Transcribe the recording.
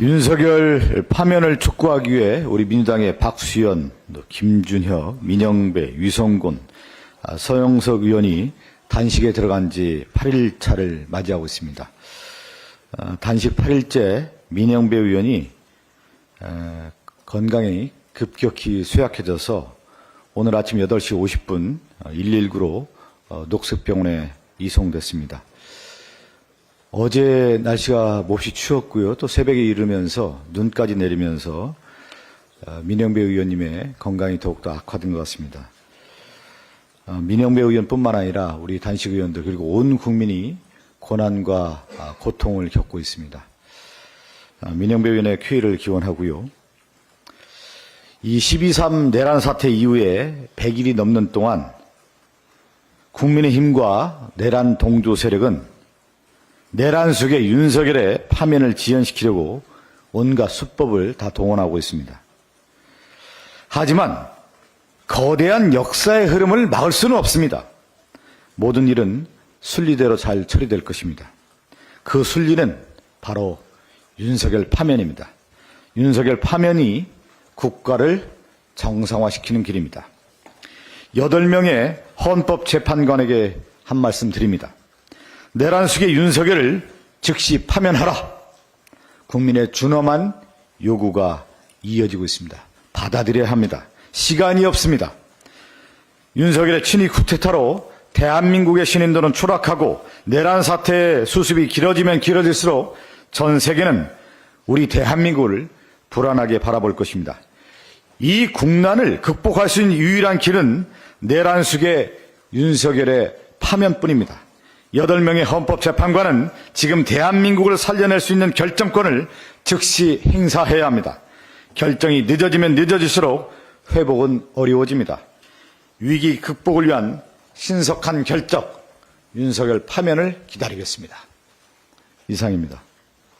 윤석열 파면을 촉구하기 위해 우리 민주당의 박수현, 또 김준혁, 민영배, 유성곤, 아, 서영석 의원이 단식에 들어간 지 8일 차를 맞이하고 있습니다. 아, 단식 8일째 민영배 의원이 에, 건강이 급격히 쇠약해져서 오늘 아침 8시 50분 119로 어, 녹색병원에 이송됐습니다. 어제 날씨가 몹시 추웠고요. 또 새벽에 이르면서 눈까지 내리면서 어, 민영배 의원님의 건강이 더욱더 악화된 것 같습니다. 어, 민영배 의원뿐만 아니라 우리 단식 의원들 그리고 온 국민이 고난과 아, 고통을 겪고 있습니다. 아, 민영배 의원의 쾌의를 기원하고요. 이 12.3 내란 사태 이후에 100일이 넘는 동안 국민의힘과 내란 동조 세력은 내란 속에 윤석열의 파면을 지연시키려고 온갖 수법을 다 동원하고 있습니다. 하지만 거대한 역사의 흐름을 막을 수는 없습니다. 모든 일은 순리대로 잘 처리될 것입니다. 그 순리는 바로 윤석열 파면입니다. 윤석열 파면이 국가를 정상화시키는 길입니다. 8명의 헌법재판관에게 한 말씀 드립니다. 내란 속의 윤석열을 즉시 파면하라. 국민의 준엄한 요구가 이어지고 있습니다. 받아들여야 합니다. 시간이 없습니다. 윤석열의 친위 쿠데타로 대한민국의 신인들은 추락하고 내란 사태의 수습이 길어지면 길어질수록 전 세계는 우리 대한민국을 불안하게 바라볼 것입니다. 이 국난을 극복할 수 있는 유일한 길은 내란 속의 윤석열의 파면뿐입니다. 8명의 헌법재판관은 지금 대한민국을 살려낼 수 있는 결정권을 즉시 행사해야 합니다. 결정이 늦어지면 늦어질수록 회복은 어려워집니다. 위기 극복을 위한 신속한 결정, 윤석열 파면을 기다리겠습니다. 이상입니다.